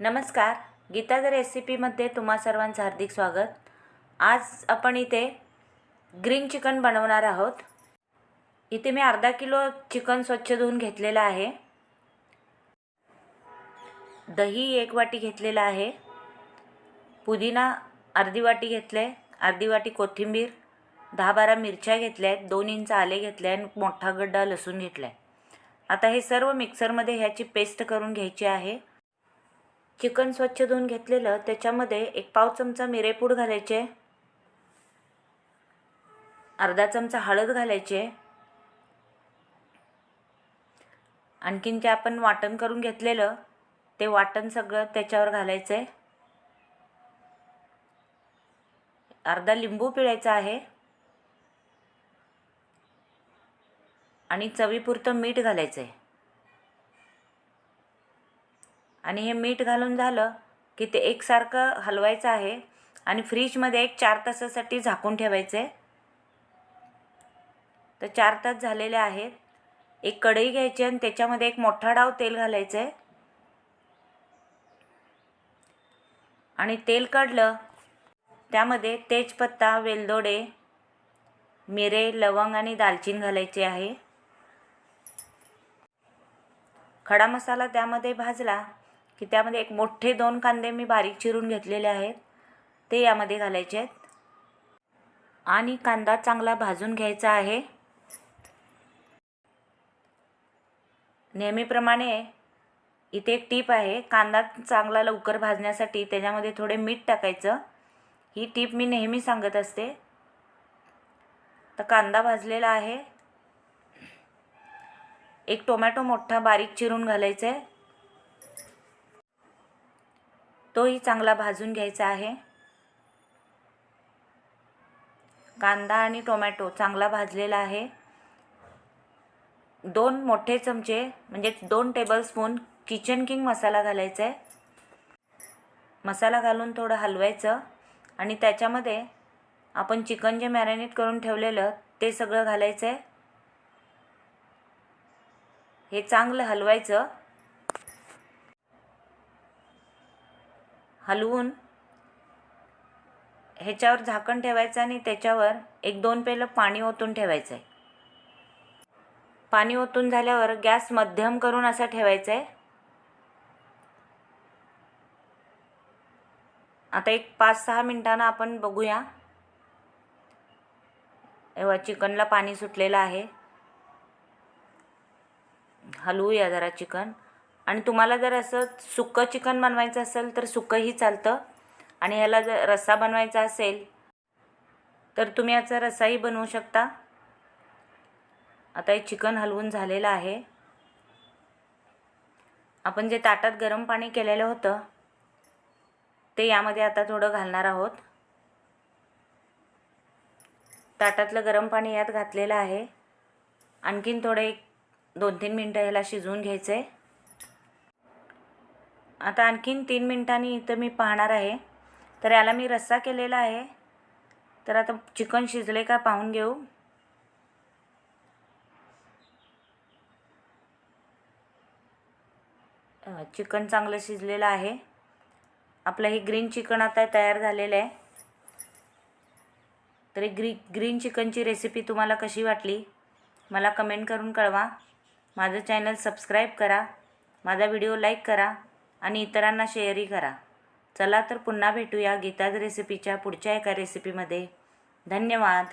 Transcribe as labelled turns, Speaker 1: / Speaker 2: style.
Speaker 1: नमस्कार. गीताज रेसिपीमध्ये तुम्हा सर्वांचं हार्दिक स्वागत. आज आपण इथे ग्रीन चिकन बनवणार आहोत. इथे मी अर्धा किलो चिकन स्वच्छ धुवून घेतलेलं आहे. दही एक वाटी घेतलेलं आहे. पुदिना अर्धी वाटी घेतले अर्धी वाटी कोथिंबीर दहा बारा मिरच्या घेतल्या आहेत दोन इंच आले घेतले आणि मोठा गड्डा लसूण घेतला आहे आता हे सर्व मिक्सरमध्ये ह्याची पेस्ट करून घ्यायची आहे. चिकन स्वच्छ धुवून घेतलेलं त्याच्यामध्ये एक पाव चमचा मिरेपूड घालायचे. अर्धा चमचा हळद घालायचे. आणखीन जे आपण वाटण करून घेतलेलं ते वाटण सगळं त्याच्यावर घालायचं. आहे अर्धा लिंबू पिळायचा आहे. आणि चवीपुरतं मीठ घालायचं आहे आणि हे मीठ घालून झालं की ते एकसारखं हलवायचं आहे आणि फ्रीजमध्ये एक चार तासासाठी झाकून ठेवायचं. आहे तर चार तास झालेले आहेत. एक कढई घ्यायची आणि त्याच्यामध्ये एक मोठा डाव तेल घालायचं. आहे आणि तेल काढलं. त्यामध्ये तेजपत्ता वेलदोडे मिरे लवंग आणि दालचीन घालायचे आहे. खडा मसाला त्यामध्ये भाजला. की त्यामध्ये एक मोठे दोन कांदे मी बारीक चिरून घेतलेले आहेत. ते यामध्ये घालायचे आहेत. आणि कांदा चांगला भाजून घ्यायचा आहे. नेहमीप्रमाणे इथे एक टीप आहे कांदा चांगला लवकर भाजण्यासाठी त्याच्यामध्ये थोडे मीठ टाकायचं. ही टीप मी नेहमी सांगत असते. तर कांदा भाजलेला आहे. एक टोमॅटो मोठा बारीक चिरून घालायचा. आहे तोही चांगला भाजून घ्यायचा आहे. कांदा आणि टोमॅटो चांगला भाजलेला आहे. दोन मोठे चमचे म्हणजे दोन टेबलस्पून किचन किंग मसाला घालायचा आहे. मसाला घालून थोडं हलवायचं आणि त्याच्यामध्ये आपण चिकन जे मॅरिनेट करून ठेवलेलं ते सगळं घालायचं आहे हे चांगलं हलवायचं. हलवून ह्याच्यावर झाकण ठेवायचं आणि त्याच्यावर एक दोन पेलं पाणी ओतून ठेवायचं आहे. पाणी ओतून झाल्यावर गॅस मध्यम करून असा ठेवायचा आहे. आता एक पाच सहा मिनटानं आपण बघूया. एव्हा चिकनला पाणी सुटलेलं आहे. हलवूया जरा चिकन. आणि तुम्हाला जर असं सुकं चिकन बनवायचं असेल तर सुकंही चालतं. आणि ह्याला जर रस्सा बनवायचा असेल तर तुम्ही याचा रस्साही बनवू शकता. आता हे चिकन हलवून झालेलं आहे. आपण जे ताटात गरम पाणी केलेलं होतं ते यामध्ये आता थोडं घालणार आहोत. ताटातलं गरम पाणी यात घातलेलं आहे. आणखीन थोडं एक दोन तीन मिनटं ह्याला शिजवून घ्यायचं आहे आता आणखीन तीन मिनटांनी इथं मी पाहणार आहे. तर याला मी रस्सा केलेला आहे. तर आता चिकन शिजले का पाहून घेऊ. चिकन चांगलं शिजलेलं आहे. आपलं हे ग्रीन चिकन आता तयार झालेलं आहे. तर ग्री ग्रीन चिकनची रेसिपी तुम्हाला कशी वाटली? मला कमेंट करून कळवा. माझं चॅनल सबस्क्राईब करा. माझा व्हिडिओ लाईक करा. आणि इतरांना शेअरही करा. चला तर पुन्हा भेटूया गीताज रेसिपीच्या पुढच्या एका रेसिपीमध्ये धन्यवाद.